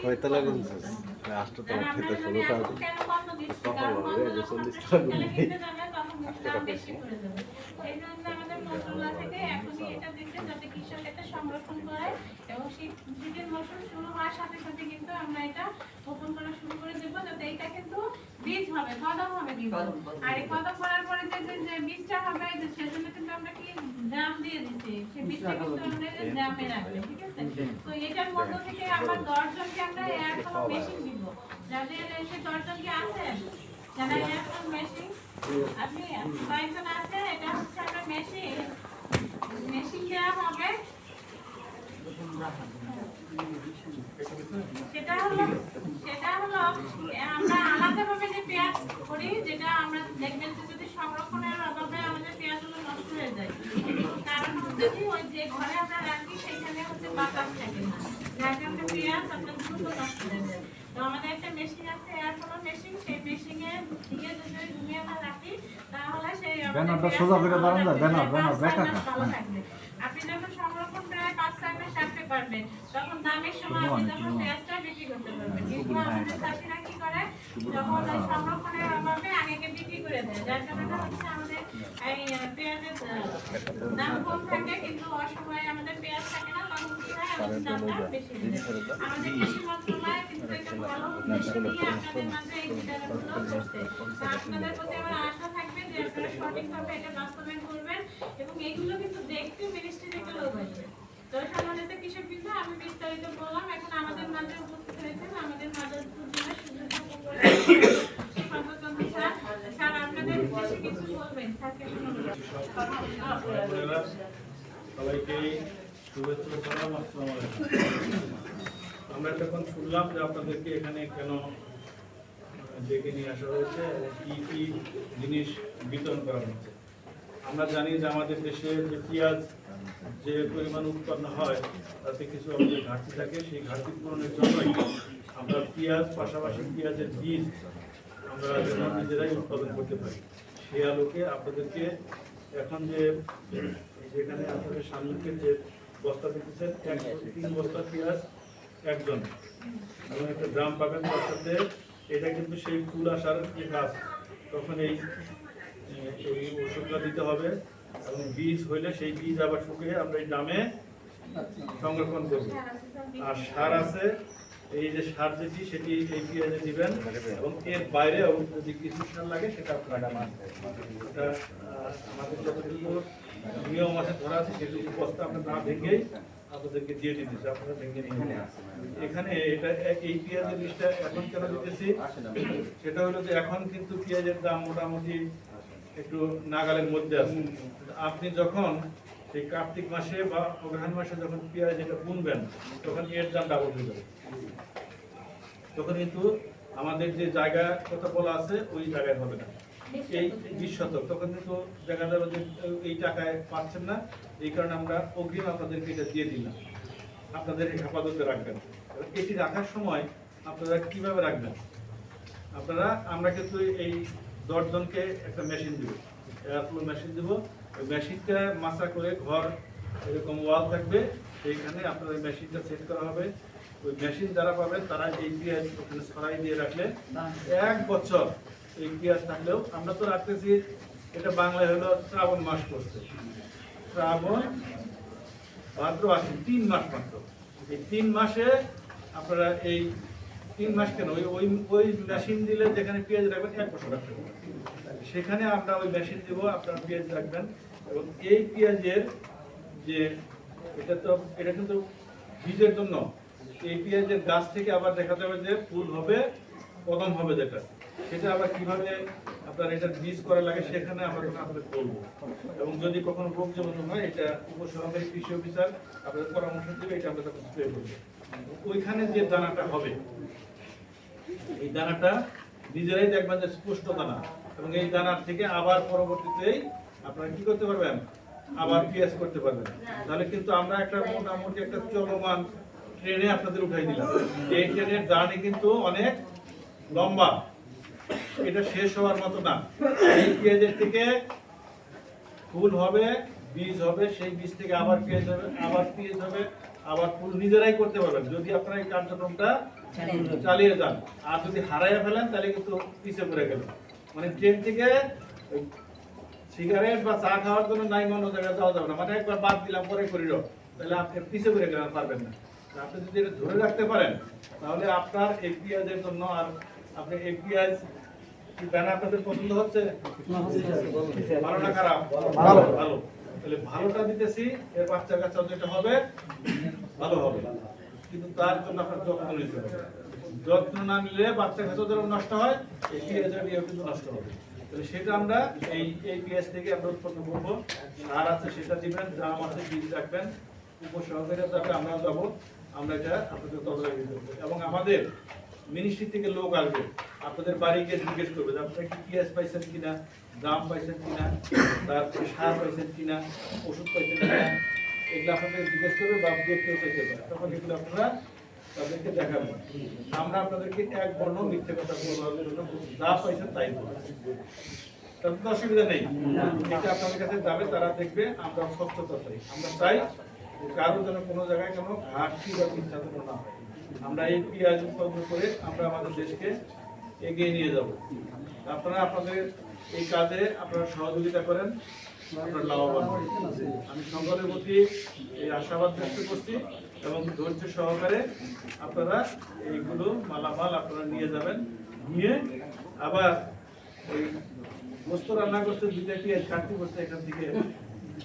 কয়তলা গুণ আষ্টতলা খেতে ষোলো টাকা তখন বলে যে চল্লিশ টাকা গুণ নেই। এবং শীতের মৌসুম শুরু হওয়ার সাথে সাথে কিন্তু আমরা এটা ওপেন করা শুরু করে দেবো যাতে এটা কিন্তু এই করার পরে যে বীজটা হবে যে সেজন্য কিন্তু আমরা কি ড্রাম দিয়ে দিচ্ছি সেই বীজটা কিন্তু আমরা ড্রামে রাখবে ঠিক আছে? তো এটার মধ্য থেকে আমরা দশজনকে আমরা মেশিন দিব। যাদের সে দশজনকে আছে যারা এয়ার মেশিন আপনি কয়েকজন আছে এটা হচ্ছে আমরা মেশিন মেশিন দেওয়া হবে। সেটা হলো করি, যেটা আমরা দেখবেন যে যদি সংরক্ষণের অভাবে আমাদের পেঁয়াজগুলো নষ্ট হয়ে যায়। কারণ হচ্ছে কি ওই যে ঘরে আমরা রাখি, সেইখানে হচ্ছে বাতাস থাকে না। যার কারণে পেঁয়াজ আপনার দ্রুত নষ্ট হয়ে যায়। তো আমাদের একটা মেশিন আছে এয়ার ফ্লো মেশিন সেই মেশিনে দিয়ে যদি ঘুমিয়ে আমরা রাখি তাহলে সেই ব্যানারটা সোজা করে দাঁড়ান না, ব্যানার, ব্যানার, থাকবে। আপনি যখন সংরক্ষণ প্রায় পাঁচ ছয় মাস রাখতে পারবেন তখন দামের সময় আপনি তখন পেঁয়াজটা বিক্রি করতে পারবেন। কিন্তু আমাদের চাষিরা কি করে? যখন সংরক্ষণের অভাবে আগেকে বিক্রি করে দেয় যার কারণে হচ্ছে আমাদের এই পেঁয়াজের দাম কম থাকে কিন্তু অসময়ে আমাদের আপনাদের প্রতি আমার আশা থাকবে যে আপনারা সঠিকভাবে এটা বাস্তবায়ন করবেন এবং এগুলো কিন্তু দেখতে মিনিস্ট্রি থেকে লোক আসবে তো সম্মানিত বিন্দু আমি বিস্তারিত বললাম এখন আমাদের মাঝে উপস্থিত হয়েছেন আমাদের মাঝে সবাইকে আমরা যখন শুনলাম যে আপনাদেরকে এখানে কেন ডেকে নিয়ে আসা হয়েছে কি কি জিনিস বিতরণ করা হচ্ছে আমরা জানি যে আমাদের দেশে যে পেঁয়াজ যে পরিমাণ উৎপন্ন হয়, তাতে কিছু আমাদের ঘাটতি থাকে। সেই ঘাটতি পূরণের জন্যই আমরা পেঁয়াজ, পাশাপাশি পেঁয়াজের বীজ আমরা যেন নিজেরাই উৎপাদন করতে পারি। সেই আলোকে আপনাদেরকে এখন যে, যেখানে আপনাদের সামনে যে বস্তা দিতেছেন তিন বস্তা পেঁয়াজ, একজন। এবং একটা ড্রাম পাবেন তার সাথে এটা কিন্তু সেই ফুল আসার যে গাছ তখন এই ওষুধটা দিতে হবে। এবং বীজ হইলে সেই বীজ আবার শুকিয়ে আমরা এই ড্রামে সংরক্ষণ করব। আর সার আছে। এই যে সার যেটি, সেটি এই পেঁয়াজে দিবেন। এবং এর বাইরেও যদি কিছু সার লাগে, সেটা আপনারা আমাদের যতটুকু নিয়ম আছে ধরা আছে সেটুকু বস্তা না ভেঙেই আপনাদেরকে দিয়ে দিতেছি আপনারা ভেঙে নিয়ে। এখানে এটা এই পেঁয়াজের লিস্টটা এখন কেন দিতেছি? সেটা হলো যে এখন কিন্তু পেঁয়াজের দাম মোটামুটি একটু নাগালের মধ্যে আছে। আপনি যখন এই কার্তিক মাসে বা অগ্রহায়ণ মাসে যখন পেঁয়াজ এটা বুনবেন তখন এর দাম ডাবল হয়ে যাবে। তখন কিন্তু আমাদের যে জায়গা কথা বলা আছে ওই জায়গায় হবে না। এই বিশ শতক তখন কিন্তু দেখা যাবে যে এই টাকায় পাচ্ছেন না এই কারণে আমরা অগ্রিম আপনাদেরকে এটা দিয়ে দিলাম। আপনাদের হেফাজতে রাখবেন। এটি রাখার সময় আপনারা কীভাবে রাখবেন? আপনারা আমরা কিন্তু এই দশজনকে একটা মেশিন দিব। মেশিন দিব। ওই মেশিনটা মাসা করে ঘর এরকম ওয়াল থাকবে সেইখানে আপনার ওই মেশিনটা সেট করা হবে। ওই মেশিন যারা পাবেন তারা এই পেঁয়াজ ওখানে ছড়াই দিয়ে রাখলে এক বছর পেঁয়াজ থাকলেও আমরা তো রাখতেছি এটা বাংলায় হলো শ্রাবণ মাস পড়ছে। শ্রাবণ ভাদ্র আসেন তিন মাস মাত্র। এই তিন মাসে আপনারা এই তিন মাস কেন? ওই ওই ওই মেশিন দিলে যেখানে পেঁয়াজ রাখবেন এক বছর রাখতে। সেখানে আমরা ওই মেশিন দিব, আপনারা পেঁয়াজ রাখবেন এবং এই পেঁয়াজের যে এটা তো এটা কিন্তু বীজের জন্য। এই পেঁয়াজের গাছ থেকে আবার দেখা যাবে যে ফুল হবে, কদম হবে যেটা। সেটা আবার কীভাবে আপনার এটা বীজ করা লাগে সেখানে আমরা তখন আপনাদের বলব। এবং যদি কখনো রোগ যেমন হয়, এটা উপসহকারী কৃষি অফিসার আপনাদের পরামর্শ দেবে, এটা আমরা তখন স্প্রে করব। ওইখানে যে দানাটা হবে, এই দানাটা নিজেরাই দেখবেন যে স্পষ্ট দানা। এবং এই দানার থেকে আবার পরবর্তীতেই আপনারা কি করতে পারবেন? আবার পেঁয়াজ করতে পারবেন। তাহলে কিন্তু আমরা একটা মোটামুটি একটা চলমান ট্রেনে আপনাদের উঠাই দিলাম। এই ট্রেনের জার্নি কিন্তু অনেক লম্বা। এটা শেষ হওয়ার মতো না। এই পেঁয়াজের থেকে ফুল হবে, বীজ হবে, সেই বীজ থেকে আবার পেঁয়াজ হবে, আবার পেঁয়াজ হবে, আবার ফুল নিজেরাই করতে পারবেন। যদি আপনারা এই কার্যক্রমটা চালিয়ে যান, আর যদি হারাইয়া ফেলেন, তাহলে কিন্তু পিছিয়ে পড়ে গেল। মানে ট্রেন থেকে সিগারেট বা চা খাওয়ার জন্য নাই অন্য জায়গায় যাওয়া যাবে না। মানে একবার বাদ দিলাম, পরে করিল তাহলে আপনি পিছিয়ে পড়ে গেলেন পারবেন না। আপনি যদি এটা ধরে রাখতে পারেন, তাহলে আপনার এই পেঁয়াজের জন্য আর আপনি এই পেঁয়াজ আপনাদের পছন্দ হচ্ছে? ভালো না খারাপ? ভালো। ভালো তাহলে ভালোটা দিতেছি এর বাচ্চা কাচ্চা যেটা হবে ভালো হবে। কিন্তু তার জন্য আপনার যত্ন নিতে হবে। যত্ন না নিলে বাচ্চা কাচ্চা যেন নষ্ট হয় এই পেঁয়াজের কিন্তু নষ্ট হবে। তাহলে সেটা আমরা এই থেকে আমরা উৎপন্ন করব। সার আছে সেটা দিবেন জাম আছে বীজ রাখবেন উপসহকারী যাবে আমরা যাব আমরা এটা আপনাদের তদারকি করব এবং আমাদের মিনিস্ট্রি থেকে লোক আসবে। আপনাদের বাড়ি গিয়ে জিজ্ঞেস করবে আপনারা কি পেঁয়াজ পাইছেন কিনা, দাম পাইছেন কিনা, তারপরে সার পাইছেন কিনা, ওষুধ পাইছেন কিনা? এগুলো আপনাদের জিজ্ঞেস করবে বা দেখতেও চাইতে পারে। তখন এগুলো আপনারা তাদেরকে দেখাবেন। আমরা আপনাদেরকে এক বর্ণ মিথ্যে কথা বলার জন্য যা পাইছেন তাই বলব। তাতে তো অসুবিধা নেই। এটা আপনাদের কাছে যাবে, তারা দেখবে, আমরা স্বচ্ছতা চাই। আমরা চাই কারও যেন কোনো জায়গায় কোনো ঘাটতি বা মিথ্যা যেন না হয়। আমরা এই পেঁয়াজ উৎপাদন করে আমরা আমাদের দেশকে এগিয়ে নিয়ে যাব আপনারা আপনাদের এই কাজে আপনারা সহযোগিতা করেন, আপনারা লাভবান। আমি সকলের প্রতি এই আশাবাদ ব্যক্ত করছি এবং ধৈর্য সহকারে আপনারা এইগুলো মালামাল আপনারা নিয়ে যাবেন নিয়ে আবার ওই গোস্ত রান্না করতে দুইটা পেঁয়াজ কাটতে করতে এখান থেকে